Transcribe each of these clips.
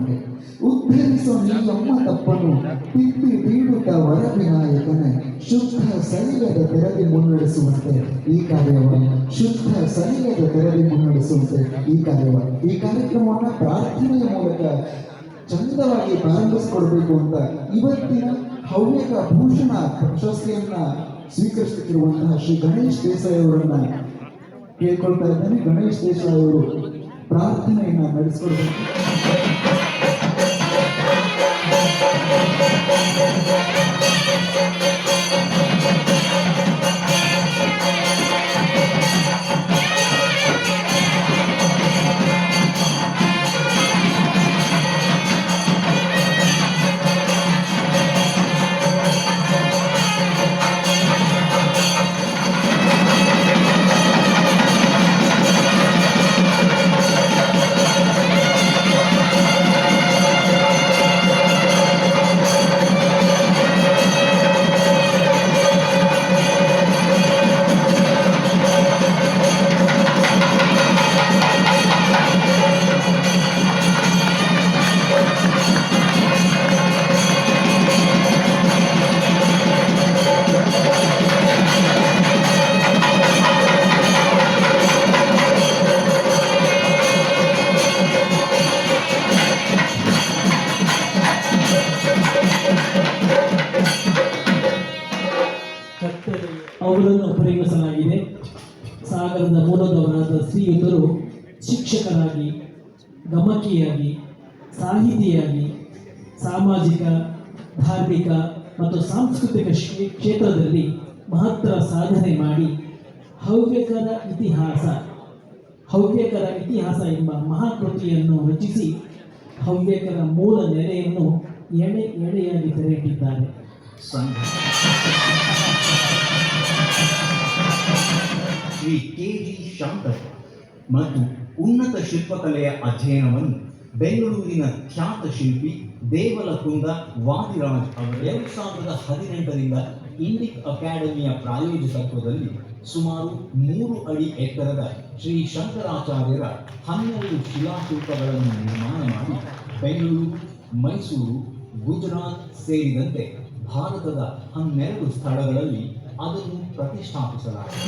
ಕಾರ್ಯಕ್ರಮಕ್ಕೆ ಉದ್ಧರಿಸುವ ನಿಮ್ಮಮ್ಮ ತಪ್ಪನ್ನು ತಿದ್ದಿ ಬೀಡುತ್ತಾ ವರವಿನಾಯಕನ ಶುದ್ಧ ಸಲಿಲದ ತೆರವಿ ಮುನ್ನಡೆಸುವಂತೆ ಈ ಕಾರ್ಯವ ಶುದ್ಧ ಸಲಿಲದ ತೆರವಿ ಮುನ್ನಡೆಸುವಂತೆ ಈ ಕಾರ್ಯವ. ಈ ಕಾರ್ಯಕ್ರಮವನ್ನು ಪ್ರಾರ್ಥನೆಯ ಮೂಲಕ ಚಂದವಾಗಿ ಪ್ರಾರಂಭಿಸಿಕೊಡ್ಬೇಕು ಅಂತ ಇವತ್ತಿನ ಹವ್ಯಕ ಭೂಷಣ ಪ್ರಶಸ್ತಿಯನ್ನ ಸ್ವೀಕರಿಸುತ್ತಿರುವಂತಹ ಶ್ರೀ ಗಣೇಶ್ ದೇಸಾಯಿ ಅವರನ್ನ ಕೇಳ್ಕೊಳ್ತಾ ಇದ್ದೇನೆ. ಗಣೇಶ್ ದೇಸಾಯಿ ಅವರು ಪ್ರಾರ್ಥನೆಯನ್ನ ನಡೆಸಿಕೊಡ್ಬೇಕು. ಗಮಕಿಯಾಗಿ ಸಾಹಿತಿಯಾಗಿ, ಸಾಮಾಜಿಕ, ಧಾರ್ಮಿಕ ಮತ್ತು ಸಾಂಸ್ಕೃತಿಕ ಕ್ಷೇ- ಕ್ಷೇತ್ರದಲ್ಲಿ ಮಹತ್ತರ ಸಾಧನೆ ಮಾಡಿ ಹವ್ಯಕರ ಇತಿಹಾಸ ಹವ್ಯಕರ ಇತಿಹಾಸ ಎಂಬ ಮಹಾಕೃತಿಯನ್ನು ರಚಿಸಿ ಹವ್ಯಕರ ಮೂಲ ನೆಲೆಯನ್ನು ಎಣೆ ಎಳೆಯಾಗಿ ತೆರೆಯಿಟ್ಟಿದ್ದಾರೆ ಶ್ರೀ ಮತ್ತು ಉನ್ನತ ಶಿಲ್ಪಕಲೆಯ ಅಧ್ಯಯನವನ್ನು ಬೆಂಗಳೂರಿನ ಖ್ಯಾತ ಶಿಲ್ಪಿ ದೇವಲಕುಂದ ವಾದಿರಾಜ್ ಅವರು ಎರಡು ಸಾವಿರದ ಹದಿನೆಂಟರಿಂದ ಇಂಡಿಕ್ ಅಕಾಡೆಮಿಯ ಪ್ರಾಯೋಜಕತ್ವದಲ್ಲಿ ಸುಮಾರು ಮೂರು ಅಡಿ ಎತ್ತರದ ಶ್ರೀ ಶಂಕರಾಚಾರ್ಯರ ಹನ್ನೆರಡು ಶಿಲಾಶಿಲ್ಪಗಳನ್ನು ನಿರ್ಮಾಣ ಮಾಡಿ ಬೆಂಗಳೂರು, ಮೈಸೂರು, ಗುಜರಾತ್ ಸೇರಿದಂತೆ ಭಾರತದ ಹನ್ನೆರಡು ಸ್ಥಳಗಳಲ್ಲಿ ಅದನ್ನು ಪ್ರತಿಷ್ಠಾಪಿಸಲಾಗಿದೆ.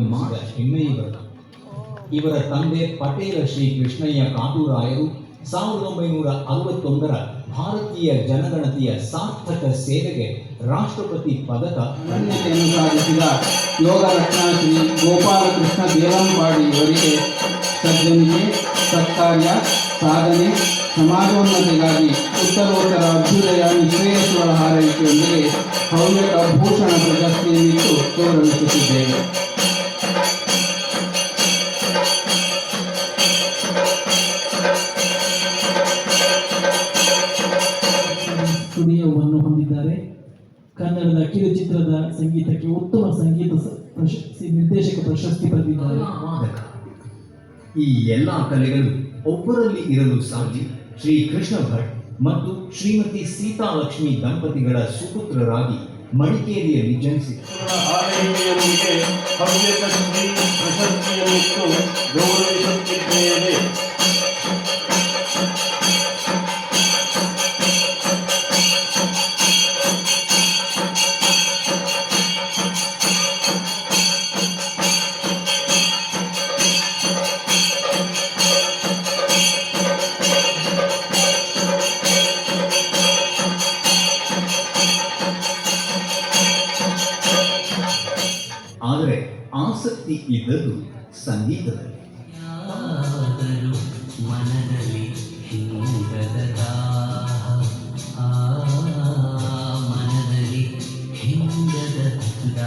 ಮಾದ ಹೆಮ್ಮೆಯಿವರು ಇವರ ತಂದೆ ಪಟೇಲ ಶ್ರೀ ಕೃಷ್ಣಯ್ಯ ಕಾಟೂರಾಯರು ಸಾವಿರದ ಒಂಬೈನೂರ ಅರವತ್ತೊಂದರ ಭಾರತೀಯ ಜನಗಣತಿಯ ಸಾರ್ಥಕ ಸೇವೆಗೆ ರಾಷ್ಟ್ರಪತಿ ಪದಕ ಮಾನ್ಯತೆಯನ್ನು ಸಾಧಿಸಿದ ಯೋಗ ಶ್ರೀ ಗೋಪಾಲಕೃಷ್ಣ ದೇವಂಪಾಡಿ ಇವರಿಗೆ ಸಜ್ಜನಿಕೆ, ಸತ್ಕಾರ್ಯ, ಸಾಧನೆ, ಸಮಾಜೋನ್ನತಿಗಾಗಿ ಉತ್ತರೋತ್ತರ ಅಭ್ಯುದಯ ನಿಶ್ರೇಯಸ್ವರ ಹಾರೈಕೆಯೊಂದಿಗೆ ಭವ್ಯ ಭೂಷಣ ಪ್ರಶಸ್ತಿಯನ್ನಿಟ್ಟು ಗೌರವಿಸುತ್ತಿದ್ದೇವೆ. ಸಂಗೀತಕ್ಕೆ ಉತ್ತಮ ಸಂಗೀತ ಪ್ರಶಸ್ತಿ ನಿರ್ದೇಶಕ ಪ್ರಶಸ್ತಿ ಪಡೆದಿದ್ದಾರೆ. ವಾದಕ ಈ ಎಲ್ಲ ಕಲೆಗಳು ಒಬ್ಬರಲ್ಲಿ ಇರಲು ಸಾಧ್ಯ. ಶ್ರೀ ಕೃಷ್ಣ ಭಟ್ ಮತ್ತು ಶ್ರೀಮತಿ ಸೀತಾಲಕ್ಷ್ಮಿ ದಂಪತಿಗಳ ಸುಪುತ್ರರಾಗಿ ಮಡಿಕೇರಿಯಲ್ಲಿ ಜನಿಸಿದರು. ಆದರೆ ಆಸಕ್ತಿ ಇದ್ದದ್ದು ಸಂಗೀತದಲ್ಲಿ. ಮನದಲ್ಲಿ ಮನದಲ್ಲಿ ಹಿಂಗದ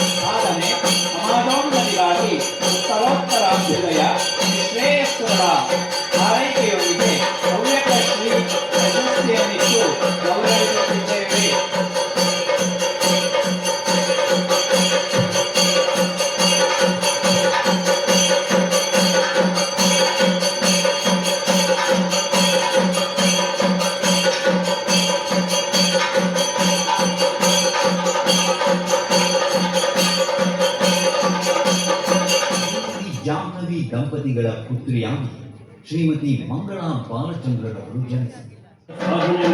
ಸಂಸ್ಕಾರ್ಯ ಸಾಧನೆ ಪುತ್ರಿಯಾಗಿ ಶ್ರೀಮತಿ ಮಂಗಳಾ ಬಾಲಚಂದ್ರರವರು ಜನಿಸಿದರು ಸಾಧನೆ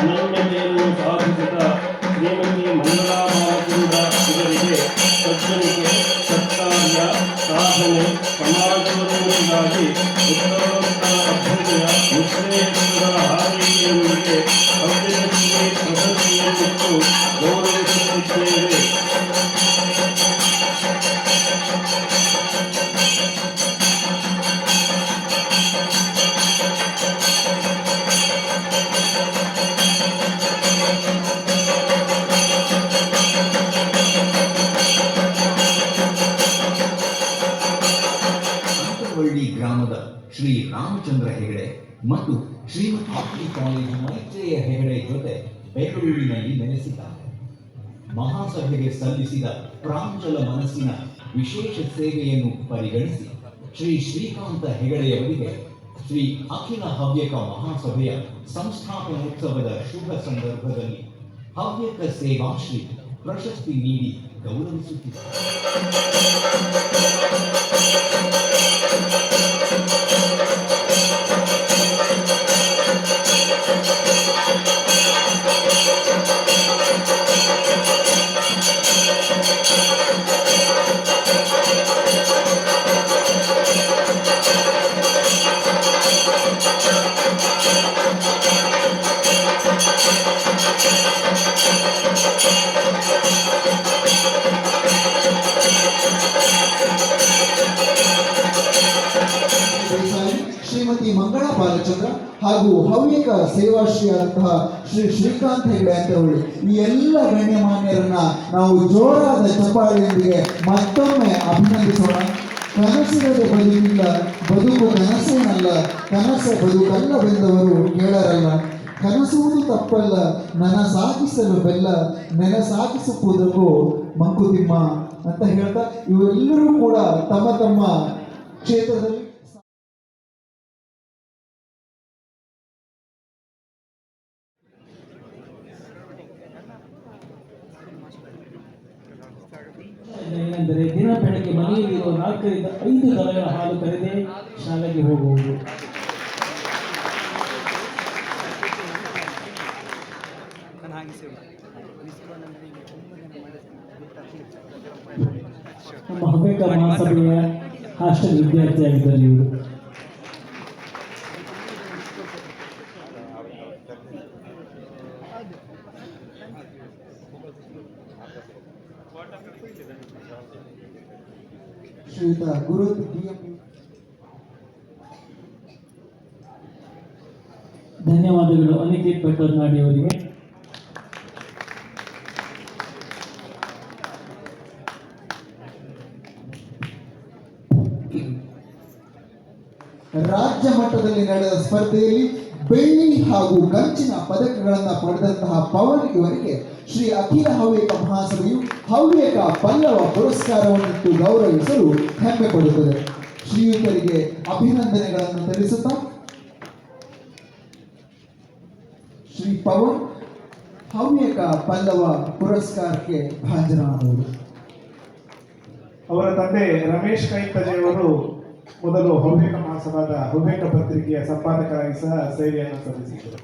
ಅನನ್ಯತೆಯನ್ನು ಸಾಧಿಸಿದ ಶ್ರೀಮತಿ ಮಂಗಳಾ ಬಾಲಚಂದ್ರ ಇವರಿಗೆ ಸಜ್ಜನಿಕೆ, ಸತ್ಕಾರ್ಯ, ಸಾಧನೆ ಸಮಾಜೋನ್ನತಿಗಾಗಿ ಉತ್ತರೋತ್ತರ ಅಭ್ಯುದಯ ನಿಶ್ರೇಯಸ್ಕರ ಹಾರೈಕೆಯೊಂದಿಗೆ ಮತ್ತು ಅಕ್ಕಿ ಕಾಲೇಜು ಮೈತ್ರೇಯ ಹೆಗಡೆ ಜೊತೆ ಬೆಂಗಳೂರಿನಲ್ಲಿ ನೆಲೆಸಿದ್ದಾರೆ ಮಹಾಸಭೆಗೆ ಸಲ್ಲಿಸಿದ ಪ್ರಾಂಚಲ ಮನಸ್ಸಿನ ವಿಶೇಷ ಸೇವೆಯನ್ನು ಪರಿಗಣಿಸಿ ಶ್ರೀ ಶ್ರೀಕಾಂತ ಹೆಗಡೆಯವರಿಗೆ ಶ್ರೀ ಅಖಿಲ ಹವ್ಯಕ ಮಹಾಸಭೆಯ ಸಂಸ್ಥಾಪನೋತ್ಸವದ ಶುಭ ಸಂದರ್ಭದಲ್ಲಿ ಹವ್ಯಕ ಸೇವಾಶ್ರೀ ಪ್ರಶಸ್ತಿ ನೀಡಿ ಗೌರವಿಸುತ್ತಿದ್ದಾರೆ ಶ್ರೀಮತಿ ಮಂಗಳಾ ಬಾಲಚಂದ್ರ ಹಾಗೂ ಹವ್ಯಕ ಸೇವಾಶ್ರೀಯಾದಂತಹ ಶ್ರೀ ಶ್ರೀಕಾಂತ್ ಹೆಗಡೆ ಅಂತವರು ಈ ಎಲ್ಲ ಗಣ್ಯಮಾನ್ಯರನ್ನ ನಾವು ಜೋರಾದ ಚಪ್ಪಾಳೆಯೊಂದಿಗೆ ಮತ್ತೊಮ್ಮೆ ಅಭಿನಂದಿಸೋಣ. ಕನಸಿನದು ಬದುಕಿಲ್ಲ, ಬದುಕು ಕನಸೇನಲ್ಲ, ಕನಸ ಬದುಕಲ್ಲವೆಂದವರು ಕೇಳರಲ್ಲ. ಕನಸುವುದು ತಪ್ಪಲ್ಲ, ನನಸಾಗಿಸಲು ಬೆಲ್ಲ, ನೆನಸಾಗಿಸುವುದಕ್ಕೂ ಮಂಕುತಿಮ್ಮ ಅಂತ ಹೇಳ್ತಾ ಇವರೆಲ್ಲರೂ ಕೂಡ ತಮ್ಮ ತಮ್ಮ ಕ್ಷೇತ್ರದಲ್ಲಿ ಏನೆಂದರೆ ದಿನ ಬೆಳಗ್ಗೆ ಮನೆಯಲ್ಲಿರುವ ನಾಲ್ಕರಿಂದ ಐದು ದನಗಳ ಹಾಲು ಕರೆದೇ ಶಾಲೆಗೆ ಹೋಗುವುದು ನಮ್ಮ ಹವ್ಯಕ ಮಹಾಸಭೆಯ ಹಾಸ್ಟೆಲ್ ವಿದ್ಯಾರ್ಥಿಯಾಗಿದ್ದರು ಇವರು ಶ್ರೀಯುತ ಗುರು ಧನ್ಯವಾದಗಳು. ಅನಿಕೇತ್ ಭಟ್ಟರ್ನಾಡಿ ಅವರಿಗೆ. ರಾಜ್ಯ ಮಟ್ಟದಲ್ಲಿ ನಡೆದ ಸ್ಪರ್ಧೆಯಲ್ಲಿ ಬೆಳ್ಳಿ ಹಾಗೂ ಕಂಚಿನ ಪದಕಗಳನ್ನು ಪಡೆದಂತಹ ಪವನ್ ಇವರಿಗೆ ಶ್ರೀ ಅಖಿಲ ಹವ್ಯಕ ಮಹಾಸಭೆಯು ಹವ್ಯಕ ಪಲ್ಲವ ಪುರಸ್ಕಾರವನ್ನಿಟ್ಟು ಗೌರವಿಸಲು ಹೆಮ್ಮೆ ಪಡುತ್ತದೆ. ಶ್ರೀಯುತರಿಗೆ ಅಭಿನಂದನೆಗಳನ್ನು ತಿಳಿಸುತ್ತಾ ಶ್ರೀ ಪವನ್ ಹವ್ಯಕ ಪಲ್ಲವ ಪುರಸ್ಕಾರಕ್ಕೆ ಭಾಜನರಾದವರು. ಅವರ ತಂದೆ ರಮೇಶ್ ಕೈತಜೆಯವರು ಮೊದಲು ಹವ್ಯಕ ಮಹಾಸಭಾದ ಹವ್ಯಕ ಪತ್ರಿಕೆಯ ಸಂಪಾದಕರಾಗಿ ಸಹ ಸೇವೆಯನ್ನು ಸಲ್ಲಿಸಿದರು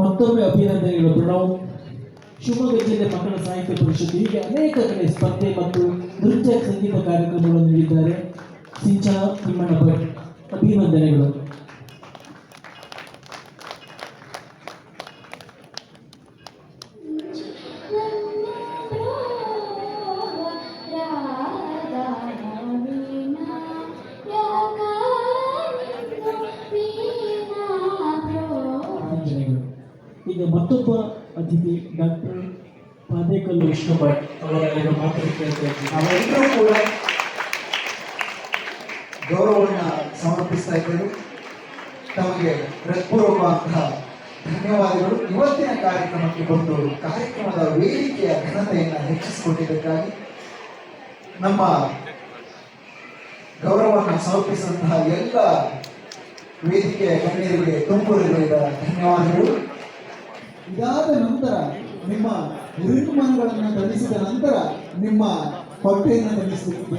ಮತ್ತೊಮ್ಮೆ ಅಭಿನಂದನೆಗಳು ಪ್ರಣವ್. ಶಿವಮೊಗ್ಗ ಜಿಲ್ಲೆ ಮಕ್ಕಳ ಸಾಹಿತ್ಯ ಪರಿಷತ್ತು ಹೀಗೆ ಅನೇಕ ಕಡೆ ಸ್ಪರ್ಧೆ ಮತ್ತು ನೃತ್ಯ ಸಂಗೀತ ಕಾರ್ಯಕ್ರಮಗಳನ್ನು ನೀಡಿದ್ದಾರೆ. ಸಿಂಚನ ತಿಮ್ಮಣ್ಣ ಅಭಿನಂದನೆಗಳು. ತಮಗೆ ಹೃತ್ಪೂರ್ವಕವಾದಂತಹ ಧನ್ಯವಾದಗಳು. ಇವತ್ತಿನ ಕಾರ್ಯಕ್ರಮಕ್ಕೆ ಬಂದು ಕಾರ್ಯಕ್ರಮದ ವೇದಿಕೆಯ ಘನತೆಯನ್ನು ಹೆಚ್ಚಿಸಿಕೊಟ್ಟಿದ್ದಕ್ಕಾಗಿ ನಮ್ಮ ಗೌರವವನ್ನು ಸಮರ್ಪಿಸಿದಂತಹ ಎಲ್ಲ ವೇದಿಕೆಯ ಗಣ್ಯರಿಗೆ ತುಂಬು ಹೃದಯದ ಧನ್ಯವಾದಗಳು. ಇದಾದ ನಂತರ ನಿಮ್ಮ ಋತುಮಾನಗಳನ್ನು ಧರಿಸಿದ ನಂತರ ನಿಮ್ಮ ಪಟ್ಟೆಯನ್ನು ಧರಿಸಲಿಕ್ಕೆ